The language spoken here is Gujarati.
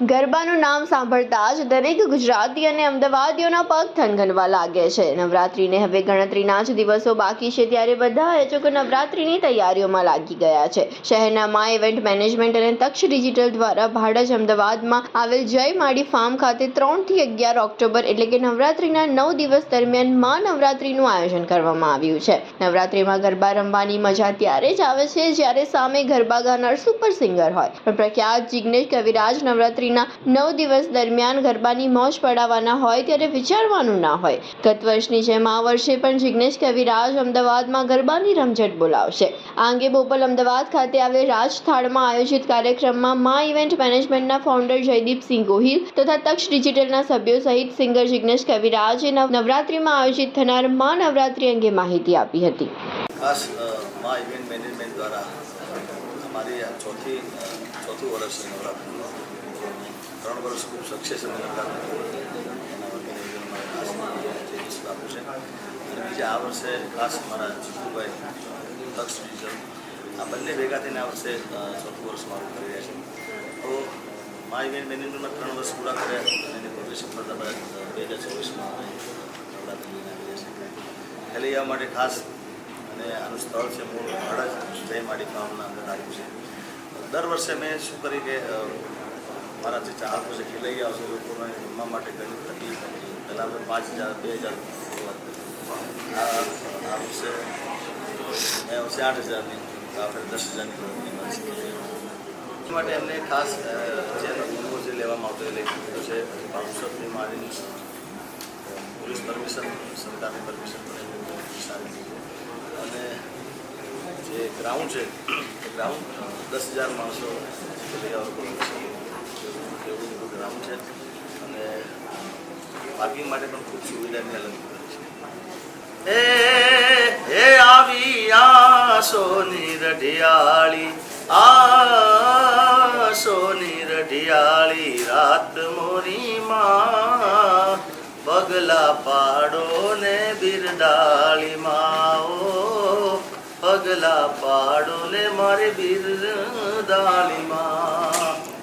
ગરબાનું નામ સાંભળતા જ દરેક ગુજરાતી અને અમદાવાદીઓના પગ થનગનવા લાગે છે. નવરાત્રિને હવે ગણતરીના જ દિવસો બાકી છે ત્યારે બધા આયોજકો નવરાત્રિની તૈયારીઓમાં લાગી ગયા છે. શહેરના મા ઇવેન્ટ મેનેજમેન્ટ અને તક્ષ ડિજિટલ દ્વારા ભાડજ અમદાવાદમાં આવેલ જય માડી ફાર્મ ખાતે ત્રણથી અગિયાર ઓક્ટોબર એટલે કે નવરાત્રિના નવ દિવસ દરમિયાન મા નવરાત્રિનું આયોજન કરવામાં આવ્યું છે. નવરાત્રિમાં ગરબા રમવાની મજા ત્યારે જ આવે છે જ્યારે સામે ગરબા ગાનાર સુપર સિંગર હોય. પણ પ્રખ્યાત જિગ્નેશ કવિરાજ નવરાત્રિના નવ દિવસ દરમિયાન ગરબાની મોજ પડાવવાના હોય ત્યારે વિચારવાનું ના હોય. ગત વર્ષની જેમ આ વર્ષે પણ જિગ્નેશ કવિરાજ અમદાવાદમાં ગરબાની રમઝટ બોલાવશે. આ અંગે બોપલ અમદાવાદ ખાતે આવેલ રાજથાળમાં આયોજિત કાર્યક્રમમાં મા ઇવેન્ટ મેનેજમેન્ટના ફાઉન્ડર જયદીપસિંહ ગોહિલ તથા તક્ષ ડિજિટલના સભ્યો સહિત સિંગર જિગ્નેશ કવિરાજે નવ- નવરાત્રિમાં આયોજિત થનાર મા નવરાત્રિ અંગે માહિતી આપી હતી. ખાસ મા ઇવેન્ટ મેનેજમેન્ટ દ્વારા અમારી આ ચોથી ચોથું વર્ષ છે ત્રણ વર્ષ ખૂબ સક્સેસ અમે નવરાત્રિ એના ચેન્જીસ આપ્યું છે. અને બીજા આ વર્ષે ખાસ મારા જીતુભાઈ લક્ષ ડિજિટલ આ બંને ભેગા થઈને આ વર્ષે ચોથું વર્ષ મારું કરી રહ્યા છે. તો મા ઇવેન્ટ મેનેજમેન્ટમાં ત્રણ વર્ષ પૂરા કર્યા અને એની પ્રોગ્રેશન સફળતા બે હજાર ચોવીસમાં નવરાત્રિ લઈને આવી રહ્યા છે ખેલૈયા માટે ખાસ અને આનું સ્થળ છે મૂળ હળદ જય માડી ફાર્મના અંદર આવ્યું છે. દર વર્ષે મેં શું કરી કે અ, મારા જે ચાહકો છે ખેલૈયા છે લોકોને રમવા માટે ઘણી તકલીફ હતી પહેલાં આપણે પાંચ હજાર બે હજાર આ આ વર્ષે મેં વર્ષે આઠ હજારની તો આપણે દસ હજારની પ્રવૃત્તિમાં છીએ એ માટે એમને ખાસ અ, જે ગુણો જે લેવામાં આવતો એ લઈ દીધો છે. બાઉન્સરની મારીની પોલીસ પરમિશન સરકારની પરમિશન પણ એમને સારી છે અને જે ગ્રાઉન્ડ છે. એ ગ્રાઉન્ડ દસ હજાર માણસો એવું મોટું ગ્રાઉન્ડ છે. અને પાર્કિંગ માટે પણ ખૂબ સુવિધાની અલગ છે. એ આવી આ સોની રઢિયાળી આ સોની રઢિયાળી રાત મોરી પગલા પાડો ને બિરદાળી માં ઓ પગલા પાડો ને મારી બિરદાળી માં